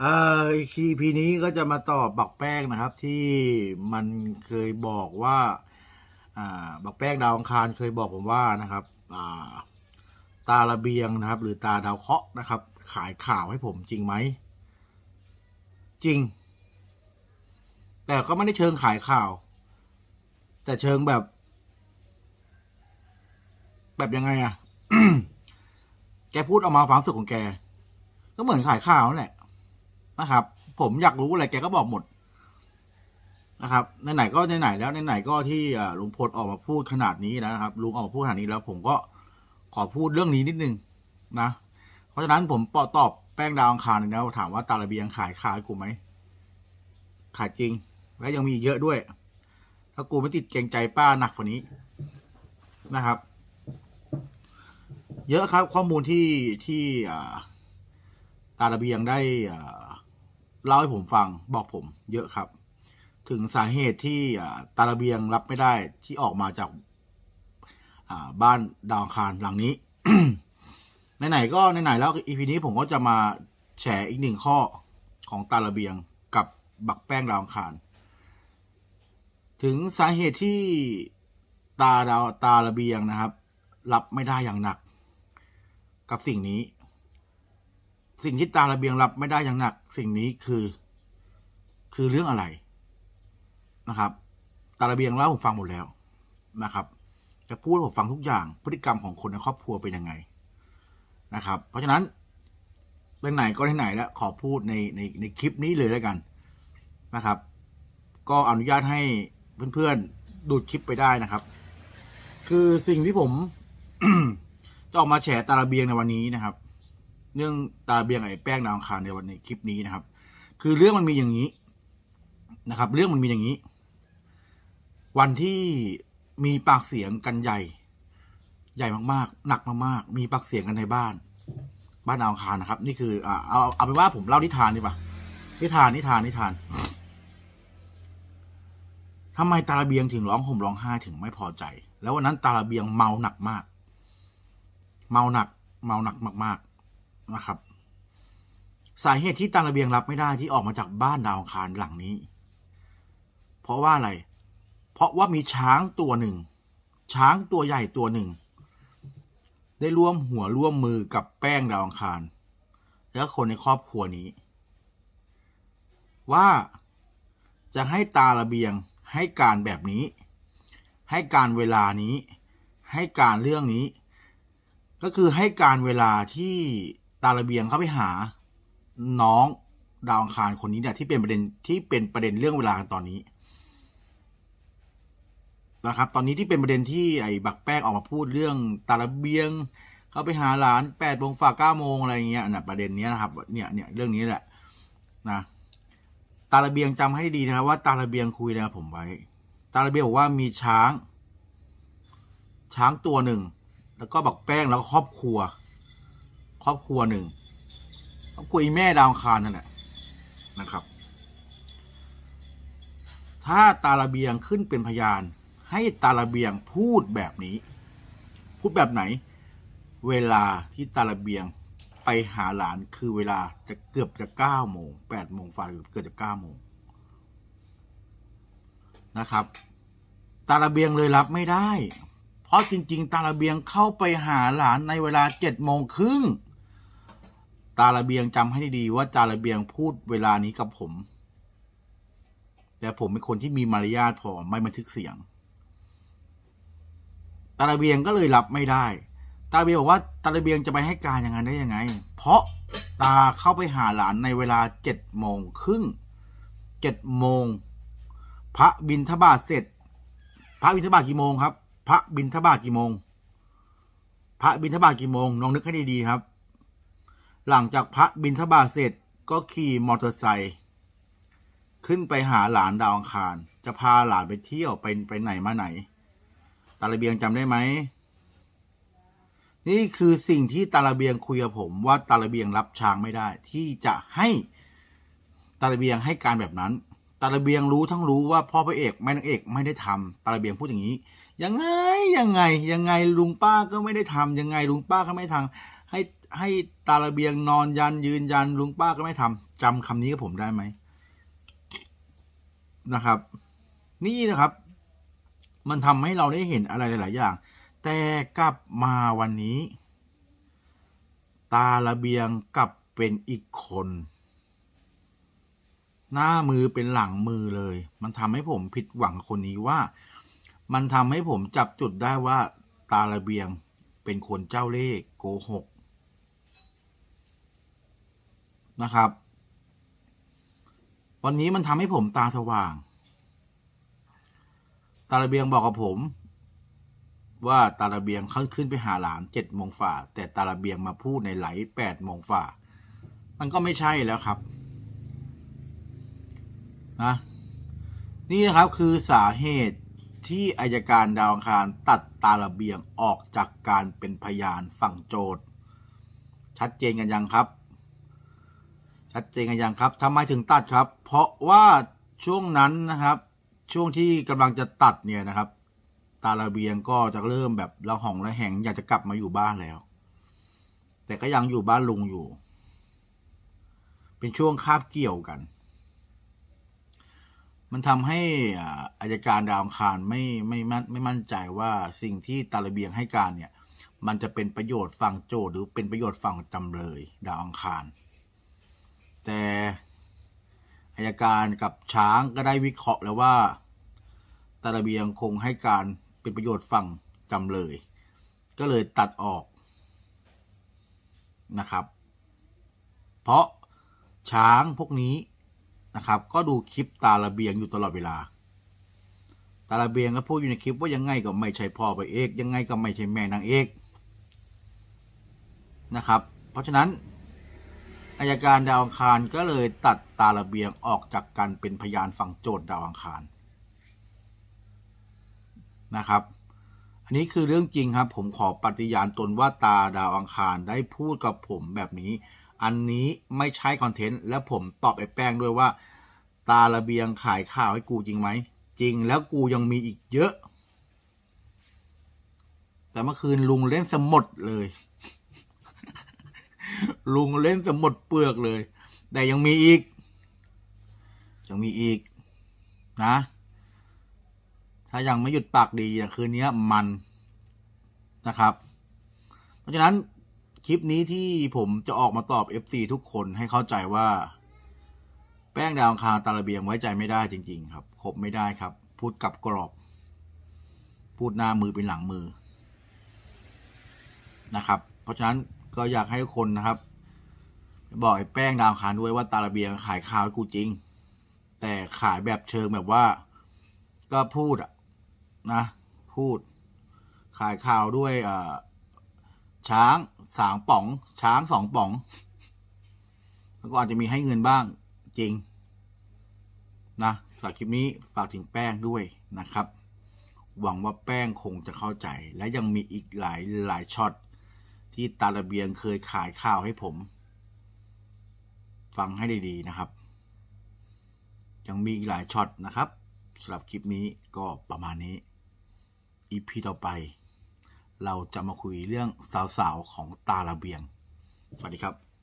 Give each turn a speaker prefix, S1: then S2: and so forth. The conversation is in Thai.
S1: เอ่อคีพีนี้ก็จะมาตอบบักแป้งนะครับ ที่มันเคยบอกว่าอ่าบักแป้งดาวอังคารเคยบอกผมว่านะครับอ่าตาระเบียงนะครับ หรือตาดาวเคราะห์นะครับ ขายข่าวให้ผมจริงไหม จริง แต่ก็ไม่ได้เชิงขายข่าว แต่เชิงแบบ แบบยังไงอะแกพูดออกมาความสึกของแก ก็เหมือนขายข่าวนั่นแหละ นะครับ ผมอยากรู้อะไรแกก็บอกหมดนะครับไหนๆก็ไหนๆแล้วไหนๆก็ที่ลุงพลออกมาพูดขนาดนี้แล้วนะครับลุงออกมาพูดขนาดนี้แล้ว ผมก็ขอพูดเรื่องนี้นิดนึงนะ เพราะฉะนั้นผมปอตอบแป้งดาวอังคารเลยนะถามว่าตาลเบียงขายขายกูไหมขายจริง และยังมีอีกเยอะด้วย ถ้ากูไม่ติดเกรงใจป้าหนักกว่านี้นะครับ เยอะครับข้อมูลที่ที่ตาระเบียงได้อ่า เล่าให้ผมฟังบอกผมเยอะครับ ถึงสาเหตุที่ตาระเบียงรับไม่ได้ที่ออกมาจากาบ้านดาวังคารหลังนี้ไหนๆก็ไหนๆแล้วอีพีนี้ผมก็จะมาแฉอีกหนึ่งข้อของตาระเบียงกับบักแป้งดาวังคาร ถึงสาเหตุที่ตาดาวตาระเบียงนะครับ รับไม่ได้อย่างหนัก กับสิ่งนี้ สิ่งที่ตาระเบียงรับไม่ได้อย่างหนัก สิ่งนี้คือ คือเรื่องอะไรนะครับ ตาระเบียงเล่าให้ผมฟังหมดแล้วนะครับจะพูดให้ผมฟังทุกอย่างพฤติกรรมของคนในครอบครัวเป็นยังไงนะครับ เพราะฉะนั้นไหนก็ไหนแล้วขอพูดในในในคลิปนี้เลยแล้วกันนะครับ ก็อนุญาตให้เพื่อนๆดูดคลิปไปได้นะครับ คือสิ่งที่ผมจะออกมาแฉตาระเบียงในวันนี้นะครับ เรื่องตาเบียงไอ้แป้งดาวอังคารในวันในคลิปนี้นะครับ คือเรื่องมันมีอย่างนี้นะครับ เรื่องมันมีอย่างนี้ วันที่มีปากเสียงกันใหญ่ ใหญ่มากๆ หนักมากๆ มีปากเสียงกันในบ้าน บ้านดาวอังคารนะครับ นี่คืออ่าเอาเอาเป็นว่าผมเล่านิทานดีกว่านิทานนิทานนิทานทำไมตาระเบียงถึงร้องห่มร้องไห้ถึงไม่พอใจ แล้ววันนั้นตาระเบียงเมาหนักมาก เมาหนัก เมาหนักมาก ๆ นะครับ สาเหตุที่ตาระเบียงรับไม่ได้ที่ออกมาจากบ้านดาวองคารหลังนี้ เพราะว่าอะไร เพราะว่ามีช้างตัวหนึ่ง ช้างตัวใหญ่ตัวหนึ่ง ได้ร่วมหัวร่วมมือกับแป้งดาวอังคาร และคนในครอบครัวนี้ ว่าจะให้ตาระเบียงให้การแบบนี้ ให้การเวลานี้ ให้การเรื่องนี้ ก็คือให้การเวลาที่ ตาระเบียงเข้าไปหาน้องดาวอังคารคนนี้เนี่ยที่เป็นประเด็นที่เป็นประเด็นเรื่องเวลากันตอนนี้นะครับ ตอนนี้ที่เป็นประเด็นที่ไอ้บักแป้งออกมาพูดเรื่องตาระเบียง เขาไปหาหลานแปดโมงฝากเก้าโมงอะไรเงี้ยนะประเด็นเนี้ยนะครับ เนี่ยเนี่ยเรื่องนี้แหละนะตาระเบียงจำให้ดีนะครับว่าตาระเบียงคุยนะผมไว้ ตาระเบียงบอกว่ามีช้าง ช้างตัวหนึ่งแล้วก็บักแป้งแล้วก็ครอบครัว ครอบครัวหนึ่งครอบครัวอีแม่ดาวคารนั่นแหละนะครับ ถ้าตาระเบียงขึ้นเป็นพยาน ให้ตาระเบียงพูดแบบนี้ พูดแบบไหน เวลาที่ตาระเบียงไปหาหลานคือเวลาจะเกือบจะเก้าโมงแปดโมงฝ่าเกือบจะเก้าโมงนะครับ ตาระเบียงเลยรับไม่ได้ เพราะจริง ๆ ตาระเบียงเข้าไปหาหลานในเวลาเจ็ดโมงครึ่ง ตาระเบียงจำให้ดีๆว่าตาระเบียงพูดเวลานี้กับผม แต่ผมเป็นคนที่มีมารยาทพอไม่บันทึกเสียง ตาระเบียงก็เลยรับไม่ได้ ตาระเบียงบอกว่าตาระเบียงจะไปให้การอย่างนั้นได้ยังไง เพราะตาเข้าไปหาหลานในเวลาเจ็ดโมงครึ่งเจ็ดโมงพระบินทบาทเสร็จ พระบินทบาทกี่โมงครับ พระบินทบาทกี่โมง พระบินทบาทกี่โมงลองนึกให้ดีๆครับ หลังจากพระบินทบาทเสร็จก็ขี่มอเตอร์ไซค์ขึ้นไปหาหลานดาวอังคาร จะพาหลานไปเที่ยวไปไปไหนมาไหน ตาระเบียงจำได้ไหม นี่คือสิ่งที่ตาระเบียงคุยกับผมว่าตาระเบียงรับช้างไม่ได้ ที่จะให้ตาระเบียงให้การแบบนั้นตาระเบียงรู้ทั้งรู้ว่าพ่อพระเอกแม่นางเอกไม่ได้ทำตาระเบียงพูดอย่างนี้ ยังไงยังไงยังไงลุงป้าก็ไม่ได้ทำยังไงลุงป้าก็ไม่ทำให้ให้ตาระเบียงนอนยันยืนยันลุงป้าก็ไม่ทำจำคำนี้กับผมได้ไหมนะครับ นี่นะครับ มันทำให้เราได้เห็นอะไรหลาย ๆ อย่าง แต่กลับมาวันนี้ ตาระเบียงกลับเป็นอีกคน หน้ามือเป็นหลังมือเลย มันทำให้ผมผิดหวังคนนี้ว่า มันทำให้ผมจับจุดได้ว่า ตาระเบียงเป็นคนเจ้าเล่ห์โกหก นะครับ วันนี้มันทำให้ผมตาสว่าง ตาระเบียงบอกกับผม ว่าตาระเบียงขึ้นขึ้นไปหาหลานเจ็ดโมงฝ่า แต่ตาระเบียงมาพูดในไหลแปดโมงฝ่า มันก็ไม่ใช่แล้วครับนะนี่นะครับคือสาเหตุที่อายการดาวอังคารตัดตาระเบียงออกจากการเป็นพยานฝั่งโจทย์ ชัดเจนกันยังครับ ชัดเจนกันยังครับทำไมถึงตัดครับ เพราะว่าช่วงนั้นนะครับ ช่วงที่กำลังจะตัดเนี่ยนะครับ ตาระเบียงก็จะเริ่มแบบระหองระแหงอยากจะกลับมาอยู่บ้านแล้ว แต่ก็ยังอยู่บ้านลุงอยู่ เป็นช่วงคาบเกี่ยวกัน มันทำให้อาอายการดาวังคารไม่ไม่มั่นไม่มั่นใจว่าสิ่งที่ตาระเบียงให้การเนี่ย มันจะเป็นประโยชน์ฝั่งโจทย์หรือเป็นประโยชน์ฝั่งจำเลย ดาวอังคาร แต่อายการกับช้างก็ได้วิเคราะห์แล้วว่าตาระเบียงคงให้การเป็นประโยชน์ฝั่งจำเลย ก็เลยตัดออกนะครับ เพราะช้างพวกนี้นะครับ ก็ดูคลิปตาระเบียงอยู่ตลอดเวลา ตาระเบียงก็พูดอยู่ในคลิปว่ายังไงก็ไม่ใช่พ่อไปเอกยังไงก็ไม่ใช่แม่นางเอกนะครับ เพราะฉะนั้น อายการดาวอังคารก็เลยตัดตาระเบียงออกจากการเป็นพยานฝั่งโจทย์ดาวอังคารนะครับ อันนี้คือเรื่องจริงครับ ผมขอปฏิญาณตนว่าตาดาวอังคารได้พูดกับผมแบบนี้ อันนี้ไม่ใช่คอนเทนต์และผมตอบไอ้แป้งด้วยว่า ตาระเบียงขายข้าวให้กูจริงไหมจริงแล้วกูยังมีอีกเยอะ แต่เมื่อคืนลุงเล่นสมดเลย ลุงเล่นสมดเปลือกเลย แต่ยังมีอีก ยังมีอีก นะ ถ้ายังไม่หยุดปากดีอย่างคืนนี้มันนะครับ เพราะฉะนั้นคลิปนี้ที่ผมจะออกมาตอบ FC ทุกคนให้เข้าใจว่า แป้งดาวคาตาระเบียงไว้ใจไม่ได้จริง ๆ ครับคบไม่ได้ครับ พูดกับกรอบ พูดหน้ามือเป็นหลังมือนะครับ เพราะฉะนั้น ก็อยากให้คนนะครับ บอกไอ้แป้งดาวคารด้วยว่าตาระเบียงขายข้าวกูจริง แต่ขายแบบเชิงแบบว่า ก็พูดอะนะ พูด ขายข่าวด้วยอ่าช้างสามป๋อง ช้างสองป๋อง แล้วก็อาจจะมีให้เงินบ้างจริง นะสำหรับคลิปนี้ฝากถึงแป้งด้วยนะครับ หวังว่าแป้งคงจะเข้าใจและยังมีอีกหลายหลายช็อต ที่ตาระเบียงเคยขายข้าวให้ผม ฟังให้ดีๆนะครับ ยังมีอีกหลายช็อตนะครับสำหรับคลิปนี้ก็ประมาณนี้อีพีต่อไป เราจะมาคุยเรื่องสาวๆของตาระเบียง สวัสดีครับ